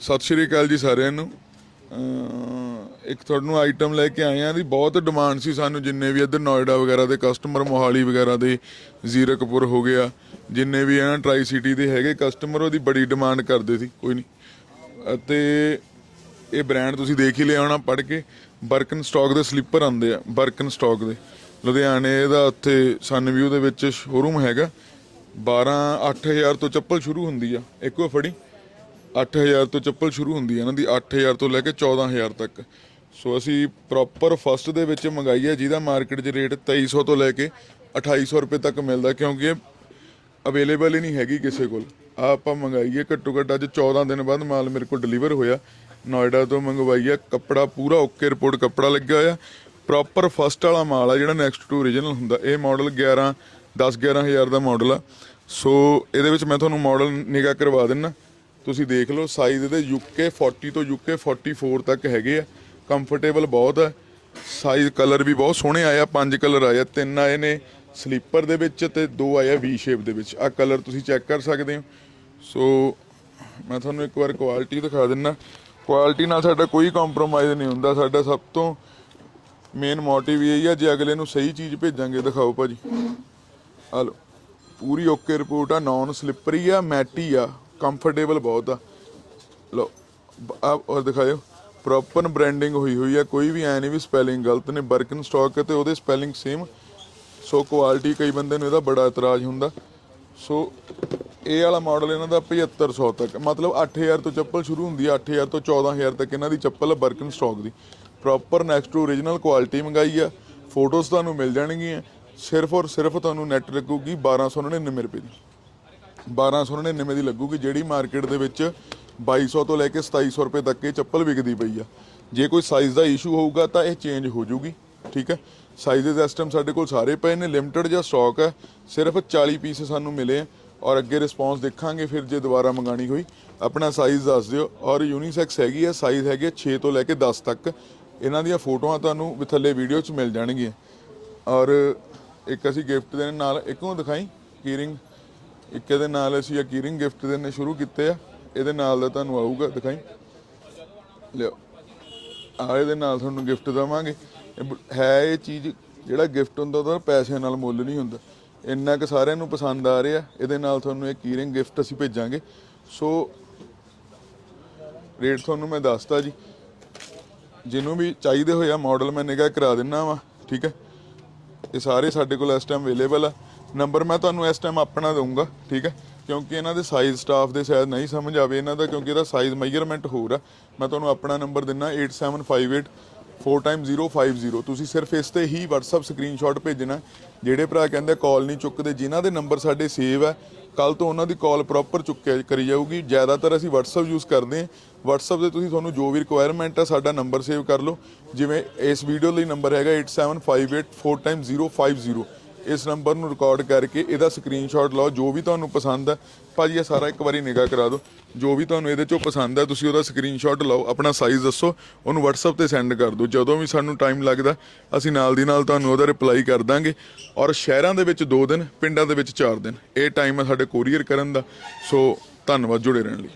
ਸਤਿ ਸ਼੍ਰੀ ਅਕਾਲ ਜੀ ਸਾਰਿਆਂ ਨੂੰ। ਇੱਕ ਤੁਹਾਨੂੰ ਆਈਟਮ ਲੈ ਕੇ ਆਏ ਆ ਦੀ ਬਹੁਤ ਡਿਮਾਂਡ ਸੀ ਸਾਨੂੰ ਜਿੰਨੇ ਵੀ ਇੱਧਰ ਨੋਇਡਾ ਵਗੈਰਾ ਦੇ ਕਸਟਮਰ ਮੋਹਾਲੀ ਵਗੈਰਾ ਦੇ ਜ਼ੀਰਕਪੁਰ ਹੋ ਗਿਆ ਜਿੰਨੇ ਵੀ ਇਹਨਾਂ ਟਰਾਈ ਸਿਟੀ ਦੇ ਹੈਗੇ ਕਸਟਮਰ ਉਹਦੀ ਬੜੀ ਡਿਮਾਂਡ ਕਰਦੇ ਸੀ, ਕੋਈ ਨਹੀਂ ਅਤੇ ਇਹ ਬ੍ਰਾਂਡ ਤੁਸੀਂ ਦੇਖ ਹੀ ਲਿਆ ਹੋਣਾ ਪੜ ਕੇ ਬਰਕਨ ਸਟਾਕ ਦੇ ਸਲੀਪਰ ਆਉਂਦੇ ਆ ਬਰਕਨ ਸਟਾਕ ਦੇ। ਲੁਧਿਆਣੇ ਦਾ ਉੱਥੇ ਸਨ ਸਨਵਿਊ ਦੇ ਵਿੱਚ ਸ਼ੋਰੂਮ ਹੈਗਾ 12 8000 ਤੋਂ ਚੱਪਲ ਸ਼ੁਰੂ ਹੁੰਦੀ ਆ, ਇੱਕੋ ਫੜੀ। 8000 ਤੋਂ ਚੱਪਲ ਸ਼ੁਰੂ ਹੁੰਦੀ ਹੈ ਇਹਨਾਂ ਦੀ 8000 ਤੋਂ ਲੈ ਕੇ 14000 ਤੱਕ। ਸੋ ਅਸੀਂ ਪ੍ਰੋਪਰ ਫਸਟ ਦੇ ਵਿੱਚ ਮੰਗਾਈ ਹੈ, ਜਿਹਦਾ ਮਾਰਕੀਟ 'ਚ ਰੇਟ 2300 ਤੋਂ ਲੈ ਕੇ 2800 ਰੁਪਏ ਤੱਕ ਮਿਲਦਾ, ਕਿਉਂਕਿ ਇਹ ਅਵੇਲੇਬਲ ਹੀ ਨਹੀਂ ਹੈਗੀ ਕਿਸੇ ਕੋਲ। ਆ ਆਪਾਂ ਮੰਗਾਈ ਘੱਟੋ ਘੱਟ ਅੱਜ 14 ਦਿਨ ਬਾਅਦ ਮਾਲ ਮੇਰੇ ਕੋਲ ਡਿਲੀਵਰ ਹੋਇਆ। ਨੋਇਡਾ ਤੋਂ ਮੰਗਵਾਈ ਹੈ, ਕੱਪੜਾ ਪੂਰਾ ਓਕੇ ਰਿਪੋਰਟ ਕੱਪੜਾ ਲੱਗਿਆ ਹੋਇਆ। ਪ੍ਰੋਪਰ ਫਸਟ ਵਾਲਾ ਮਾਲ ਆ, ਜਿਹੜਾ ਨੈਕਸਟ ਟੂ ਓਰੀਜਨਲ ਹੁੰਦਾ, ਇਹ ਮਾਡਲ 11 10 11000 ਦਾ ਮਾਡਲ ਆ। ਸੋ ਇਹਦੇ ਵਿੱਚ ਮੈਂ ਤੁਹਾਨੂੰ ਮਾਡਲ ਨਿਗਾ ਕਰਵਾ ਦਿੰਨਾ। ਤੁਸੀਂ ਦੇਖ ਲਓ ਸਾਈਜ਼ ਇਹਦੇ ਯੂਕੇ 40 ਤੋਂ UK 44 ਤੱਕ ਹੈਗੇ ਆ। ਕੰਫਰਟੇਬਲ ਬਹੁਤ ਆ। ਸਾਈਜ਼ ਕਲਰ ਵੀ ਬਹੁਤ ਸੋਹਣੇ ਆਏ ਆ। ਪੰਜ ਕਲਰ ਆਏ ਆ। ਤਿੰਨ ਆਏ ਨੇ ਸਲੀਪਰ ਦੇ ਵਿੱਚ ਤੇ ਦੋ ਆਏ ਆ ਵੀ ਸ਼ੇਪ ਦੇ ਵਿੱਚ। ਆ ਕਲਰ ਤੁਸੀਂ ਚੈੱਕ ਕਰ ਸਕਦੇ ਹੋ। ਸੋ ਮੈਂ ਤੁਹਾਨੂੰ ਇੱਕ ਵਾਰ ਕੁਆਲਿਟੀ ਦਿਖਾ ਦਿੰਨਾ। ਕੁਆਲਿਟੀ ਨਾਲ ਸਾਡਾ ਕੋਈ ਕੰਪਰੋਮਾਈਜ਼ ਨਹੀਂ ਹੁੰਦਾ। ਸਾਡਾ ਸਭ ਤੋਂ ਮੇਨ ਮੋਟਿਵ ਇਹ ਹੀ ਆ, ਜੇ ਅਗਲੇ ਨੂੰ ਸਹੀ ਚੀਜ਼ ਭੇਜਾਂਗੇ। ਦਿਖਾਓ ਭਾਜੀ। ਆ ਲਓ। ਪੂਰੀ ਓਕੇ ਰਿਪੋਰਟ ਆ। ਨਾਨ ਸਲਿੱਪਰੀ ਆ ਮੈਟੀ ਆ। ਕੰਫਰਟੇਬਲ ਬਹੁਤ ਆ। ਲਓ, ਆ ਔਰ ਦਿਖਾਇਓ। ਪ੍ਰੋਪਰ ਬ੍ਰਾਂਡਿੰਗ ਹੋਈ ਹੋਈ ਆ, ਕੋਈ ਵੀ ਐ ਨਹੀਂ ਵੀ ਸਪੈਲਿੰਗ ਗਲਤ ਨੇ ਬਰਕਨ ਸਟਾਕ ਤੇ ਉਹਦੇ ਸਪੈਲਿੰਗ ਸੇਮ ਸੋ ਕੁਆਲਿਟੀ ਕਈ ਬੰਦੇ ਨੂੰ ਇਹਦਾ ਬੜਾ ਇਤਰਾਜ਼ ਹੁੰਦਾ। ਸੋ ਇਹ ਵਾਲਾ ਮਾਡਲ ਇਹਨਾਂ ਦਾ 7500 ਤੱਕ, ਮਤਲਬ 8000 ਤੋਂ ਚੱਪਲ ਸ਼ੁਰੂ ਹੁੰਦੀ ਆ 8000 ਤੋਂ 14000 ਤੱਕ ਇਹਨਾਂ ਦੀ ਚੱਪਲ ਆ Birkenstock the. Proper next to origignal quality ਮੰਗਾਈ ਆ ਫੋਟੋਜ਼ ਤੁਹਾਨੂੰ ਮਿਲ ਜਾਣਗੀਆਂ, ਸਿਰਫ ਔਰ ਸਿਰਫ ਤੁਹਾਨੂੰ ਨੈਟ ਲੱਗੂਗੀ 1299 ਰੁਪਏ ਦੀ। 1299 ਦੀ ਲੱਗੂਗੀ, ਜਿਹੜੀ ਮਾਰਕੀਟ ਦੇ ਵਿੱਚ 2200 ਤੋਂ ਲੈ ਕੇ 2700 ਰੁਪਏ ਤੱਕ ਇਹ ਚੱਪਲ ਵਿਕਦੀ ਪਈ ਆ। ਜੇ ਕੋਈ ਸਾਈਜ਼ ਦਾ ਇਸ਼ੂ ਹੋਊਗਾ ਤਾਂ ਇਹ ਚੇਂਜ ਹੋ ਜਾਊਗੀ ਠੀਕ ਹੈ? ਸਾਈਜ਼ਸ ਇਸ ਟਾਈਮ ਸਾਡੇ ਕੋਲ ਸਾਰੇ ਪਏ ਨੇ ਲਿਮਟਿਡ ਜਿਹਾ ਸਟਾਕ ਹੈ, ਸਿਰਫ 40 ਪੀਸ ਸਾਨੂੰ ਮਿਲੇ ਆ ਔਰ ਅੱਗੇ ਰਿਸਪੌਂਸ ਦੇਖਾਂਗੇ ਫਿਰ ਜੇ ਦੁਬਾਰਾ ਮੰਗਾਣੀ ਹੋਈ। ਆਪਣਾ ਸਾਈਜ਼ ਦੱਸ ਦਿਓ, ਔਰ ਯੂਨੀਸੈਕਸ ਹੈਗੀ ਆ ਸਾਈਜ਼ ਹੈਗੇ 6 ਤੋਂ ਲੈ ਕੇ 10 ਤੱਕ। ਇਹਨਾਂ ਦੀਆਂ ਫੋਟੋਆਂ ਤੁਹਾਨੂੰ ਵੀ ਥੱਲੇ ਵੀਡੀਓ 'ਚ ਮਿਲ ਜਾਣਗੀਆਂ। ਔਰ ਇੱਕ ਅਸੀਂ ਗਿਫਟ ਦੇਣ ਨਾਲ, ਇੱਕੋਂ ਨੂੰ ਦਿਖਾਈ ਕੀਰਿੰਗ ਇੱਕ ਇਹਦੇ ਨਾਲ ਅਸੀਂ ਅਕੀਰਿੰਗ ਗਿਫਟ ਦੇਣੇ ਸ਼ੁਰੂ ਕੀਤੇ ਆ। ਇਹਦੇ ਨਾਲ ਦਾ ਤੁਹਾਨੂੰ ਆਊਗਾ, ਦਿਖਾਈ। ਲਿਓ ਆ ਇਹਦੇ ਨਾਲ ਤੁਹਾਨੂੰ ਗਿਫਟ ਦਵਾਂਗੇ। ਇਹ ਹੈ ਇਹ ਚੀਜ਼ ਜਿਹੜਾ ਗਿਫਟ ਹੁੰਦਾ ਉਹਦਾ ਪੈਸੇ ਨਾਲ ਮੁੱਲ ਨਹੀਂ ਹੁੰਦਾ। ਇੰਨਾ ਕਿ ਸਾਰਿਆਂ ਨੂੰ ਪਸੰਦ ਆ ਰਿਹਾ। ਇਹਦੇ ਨਾਲ ਤੁਹਾਨੂੰ ਇਹ ਕੀਰਿੰਗ ਗਿਫਟ ਅਸੀਂ ਭੇਜਾਂਗੇ। ਸੋ, ਰੇਟ ਤੁਹਾਨੂੰ ਮੈਂ ਦੱਸਤਾ ਜੀ। ਜਿਹਨੂੰ ਵੀ ਚਾਹੀਦੇ ਹੋਇਆ ਮਾਡਲ ਮੈਂ ਨਿਗਾਹ ਕਰਾ ਦਿੰਨਾ ਵਾ, ਠੀਕ ਹੈ। ਇਹ ਸਾਰੇ ਸਾਡੇ ਕੋਲ ਇਸ ਟਾਈਮ ਅਵੇਲੇਬਲ ਆ। ਨੰਬਰ ਮੈਂ ਤੁਹਾਨੂੰ ਇਸ ਟਾਈਮ ਆਪਣਾ ਦਊਂਗਾ, ਠੀਕ ਹੈ? ਕਿਉਂਕਿ ਇਹਨਾਂ ਦੇ ਸਾਈਜ਼ ਸਟਾਫ ਦੇ ਸ਼ਾਇਦ ਨਹੀਂ ਸਮਝ ਆਵੇ ਇਹਨਾਂ ਦਾ, ਕਿਉਂਕਿ ਇਹਦਾ ਸਾਈਜ਼ ਮੈਜ਼ਰਮੈਂਟ ਹੋਰ ਆ। ਮੈਂ ਤੁਹਾਨੂੰ ਆਪਣਾ ਨੰਬਰ ਦਿੰਨਾ 8758 4x050 ਤੁਸੀਂ ਸਿਰਫ ਇਸ ਤੇ ਹੀ WhatsApp ਸਕਰੀਨਸ਼ਾਟ ਭੇਜਣਾ, ਜਿਹੜੇ ਭਰਾ ਕਹਿੰਦੇ ਕਾਲ ਨਹੀਂ ਚੁੱਕਦੇ, ਜਿਨ੍ਹਾਂ ਦੇ ਨੰਬਰ ਸਾਡੇ ਸੇਵ ਹੈ ਕੱਲ ਤੋਂ ਉਹਨਾਂ ਦੀ ਕਾਲ ਪ੍ਰੋਪਰ ਚੁੱਕਿਆ ਕਰੀ ਜਾਊਗੀ। ਜ਼ਿਆਦਾਤਰ ਅਸੀਂ WhatsApp ਯੂਜ਼ ਕਰਦੇ ਹਾਂ। WhatsApp ਤੇ ਤੁਸੀਂ ਤੁਹਾਨੂੰ ਜੋ ਵੀ ਰਿਕੁਆਇਰਮੈਂਟ ਹੈ ਸਾਡਾ ਨੰਬਰ ਸੇਵ ਕਰ ਲਓ। ਜਿਵੇਂ ਇਸ ਵੀਡੀਓ ਲਈ ਨੰਬਰ ਹੈਗਾ 8758 ਇਸ ਨੰਬਰ ਨੂੰ ਰਿਕਾਰਡ ਕਰਕੇ ਇਹਦਾ ਸਕਰੀਨਸ਼ਾਟ ਲਓ, ਜੋ ਵੀ ਤੁਹਾਨੂੰ ਪਸੰਦ ਹੈ ਭਾਜੀ, ਇਹ ਸਾਰਾ ਇੱਕ ਵਾਰੀ ਨਿਗਾਹ ਕਰਾ ਦਿਓ। ਜੋ ਵੀ ਤੁਹਾਨੂੰ ਇਹਦੇ ਚੋਂ ਪਸੰਦ ਹੈ ਤੁਸੀਂ ਉਹਦਾ ਸਕਰੀਨਸ਼ਾਟ ਲਓ, ਆਪਣਾ ਸਾਈਜ਼ ਦੱਸੋ, ਉਹਨੂੰ WhatsApp ਤੇ ਸੈਂਡ ਕਰ ਦਿਓ। ਜਦੋਂ ਵੀ ਸਾਨੂੰ ਟਾਈਮ ਲੱਗਦਾ, ਅਸੀਂ ਨਾਲ ਦੀ ਨਾਲ ਤੁਹਾਨੂੰ ਉਹਦਾ ਰਿਪਲਾਈ ਕਰ ਦਾਂਗੇ। ਔਰ ਸ਼ਹਿਰਾਂ ਦੇ ਵਿੱਚ 2 ਦਿਨ, ਪਿੰਡਾਂ ਦੇ ਵਿੱਚ 4 ਦਿਨ। ਇਹ ਟਾਈਮ ਹੈ ਸਾਡੇ ਕੋਰੀਅਰ ਕਰਨ ਦਾ। ਸੋ ਧੰਨਵਾਦ, ਜੁੜੇ ਰਹਿਣ ਲਈ।